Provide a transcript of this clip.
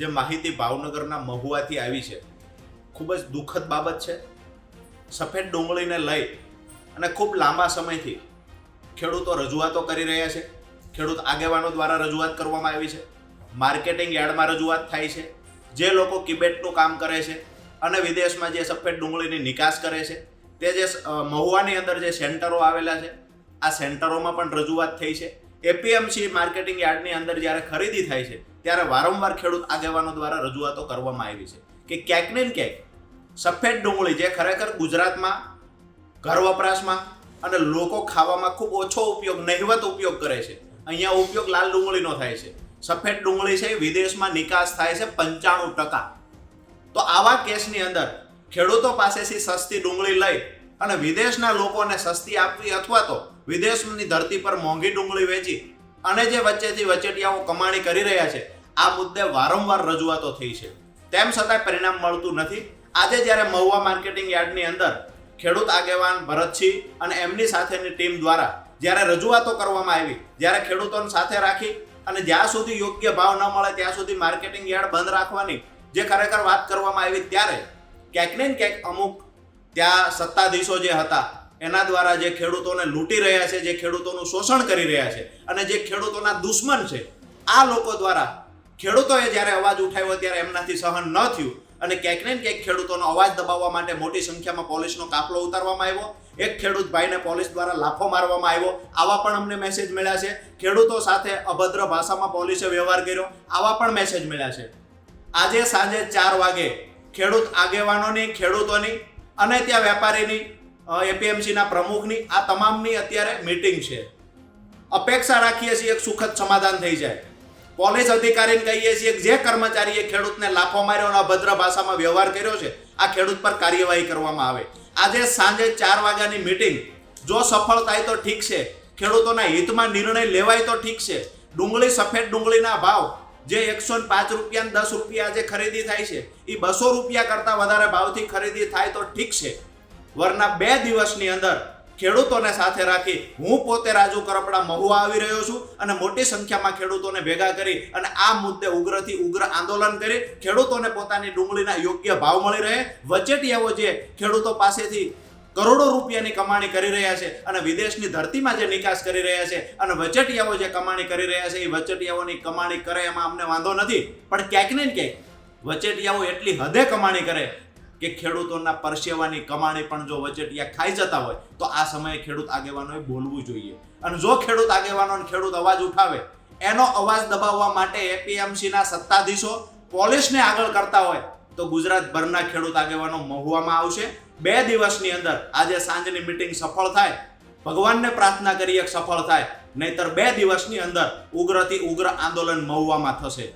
જે માહિતી ભાવનગરના મહુવાથી આવી છે, ખૂબ જ દુઃખદ બાબત છે. સફેદ ડુંગળીને લઈ અને ખૂબ લાંબા સમયથી ખેડૂતો રજૂઆતો કરી રહ્યા છે. ખેડૂત આગેવાનો દ્વારા રજૂઆત કરવામાં આવી છે. માર્કેટિંગ યાર્ડમાં રજૂઆત થાય છે. જે લોકો કિબેટનું કામ કરે છે અને વિદેશમાં જે સફેદ ડુંગળીની નિકાસ કરે છે, તે જે મહુવાની અંદર જે સેન્ટરો આવેલા છે, આ સેન્ટરોમાં પણ રજૂઆત થઈ છે. એપીએમસી માર્કેટિંગ યાર્ડની અંદર જ્યારે ખરીદી થાય છે, ત્યારે વારંવાર ખેડૂત આગેવાનો દ્વારા રજૂઆતો કરવામાં આવી છે કે ક્યાંક ને ક્યાંક સફેદ ડુંગળી જે ખરેખર ગુજરાતમાં, ઘર વપરાશમાં અને લોકો ખાવામાં ખૂબ ઓછો ઉપયોગ, નહિવત ઉપયોગ કરે છે. અહીંયા ઉપયોગ લાલ ડુંગળીનો થાય છે. સફેદ ડુંગળી છે વિદેશમાં નિકાસ થાય છે પંચાણું ટકા. તો આવા કેસની અંદર ખેડૂતો પાસેથી સસ્તી ડુંગળી લઈ અને વિદેશના લોકોને સસ્તી આપવી અથવા તો વિદેશની ધરતી પર મોંઘી ડુંગળી વેચી અને જે વચ્ચેથી વચેટિયાઓ કમાણી કરી રહ્યા છે, આ મુદ્દે વારંવાર રજૂઆતો થઈ છે. તેમ છતાંય પરિણામ મળતું નથી. આજે જ્યારે મહુવા માર્કેટિંગ યાર્ડની અંદર ખેડૂત આગેવાન ભરતસિંહ અને એમની સાથેની ટીમ દ્વારા જ્યારે રજૂઆતો કરવામાં આવી, જ્યારે ખેડૂતોને સાથે રાખી અને જ્યાં સુધી યોગ્ય ભાવ ન મળે ત્યાં સુધી માર્કેટિંગ યાર્ડ બંધ રાખવાની જે ખરેખર વાત કરવામાં આવી ત્યારે ક્યાંક ને ક્યાંક અમુક ત્યાં સત્તાધીશો જે હતા, એના દ્વારા જે ખેડૂતોને લૂંટી રહ્યા છે, જે ખેડૂતોનું શોષણ કરી રહ્યા છે અને જે ખેડૂતોના દુશ્મન છે, આ લોકો દ્વારા ખેડૂતોએ જ્યારે અવાજ ઉઠાવ્યો ત્યારે એમનાથી સહન ન થયું અને ક્યાંક ને ક્યાંક ખેડૂતોનો અવાજ દબાવવા માટે મોટી સંખ્યામાં પોલીસનો કાફલો ઉતારવામાં આવ્યો. એક ખેડૂત ભાઈને પોલીસ દ્વારા લાફો મારવામાં આવ્યો. આવા પણ અમને મેસેજ મળ્યા છે. ખેડૂતો સાથે અભદ્ર ભાષામાં પોલીસે વ્યવહાર કર્યો. આવા પણ મેસેજ મળ્યા છે. આજે સાંજે ચાર વાગે ખેડૂત આગેવાનોની, ખેડૂતોની અને ત્યાં વેપારીની એપીએમસીના પ્રમુખની, આ તમામની અત્યારે મિટિંગ છે. અપેક્ષા રાખીએ છીએ એક સુખદ સમાધાન થઈ જાય. પોલીસ અધિકારીને કહીએ છીએ કે જે કર્મચારીએ ખેડૂતને લાફો માર્યો અને અભદ્ર ભાષામાં વ્યવહાર કર્યો છે, આ ખેડૂત પર કાર્યવાહી કરવામાં આવે. આજે સાંજે ચાર વાગ્યાની મિટિંગ જો સફળ થાય તો ઠીક છે. ખેડૂતોના હિતમાં નિર્ણય લેવાય તો ઠીક છે. ડુંગળી સફેદ ડુંગળીના ભાવ જે એકસો પાંચ રૂપિયા દસ રૂપિયા જે ખરીદી થાય છે એ બસો રૂપિયા કરતાં વધારે ભાવથી ખરીદી થાય તો ઠીક છે. વરના બે દિવસની અંદર ખેડૂતોને સાથે રાખી હું પોતે રાજુ કરપડા મહુવા આવી રહ્યો છું અને મોટી સંખ્યામાં ખેડૂતોને ભેગા કરી અને આ મુદ્દે ઉગ્રથી ઉગ્ર આંદોલન કરી ખેડૂતોને પોતાની ડુંગળીના યોગ્ય ભાવ મળી રહે. વચેટિયાઓ જે ખેડૂતો પાસેથી કરોડો રૂપિયાની કમાણી કરી રહ્યા છે અને વિદેશની ધરતીમાં જે નિકાસ કરી રહ્યા છે અને વચેટિયાઓ જે કમાણી કરી રહ્યા છે, એ વચેટિયાઓની કમાણી કરે એમાં અમને વાંધો નથી. પણ ક્યાંક ને ક્યાંક વચેટિયાઓ એટલી હદે કમાણી કરે કે ખેડૂતોના પરસેવાની કમાણી પણ જો વચેટિયા ખાઈ જતા હોય, તો આ સમયે ખેડૂત આગેવાનોએ બોલવું જોઈએ. અને જો ખેડૂત આગેવાનો ખેડૂત અવાજ ઉઠાવે, એનો અવાજ દબાવવા માટે એપીએમસીના સત્તાધીશો પોલીસને આગળ કરતા હોય, તો ગુજરાતભરના ખેડૂત આગેવાનો મહુવામાં આવશે. બે દિવસની અંદર આજે સાંજની મિટિંગ સફળ થાય. ભગવાનને પ્રાર્થના કરીએ સફળ થાય. નહીતર બે દિવસની અંદર ઉગ્રથી ઉગ્ર આંદોલન મહુવામાં થશે.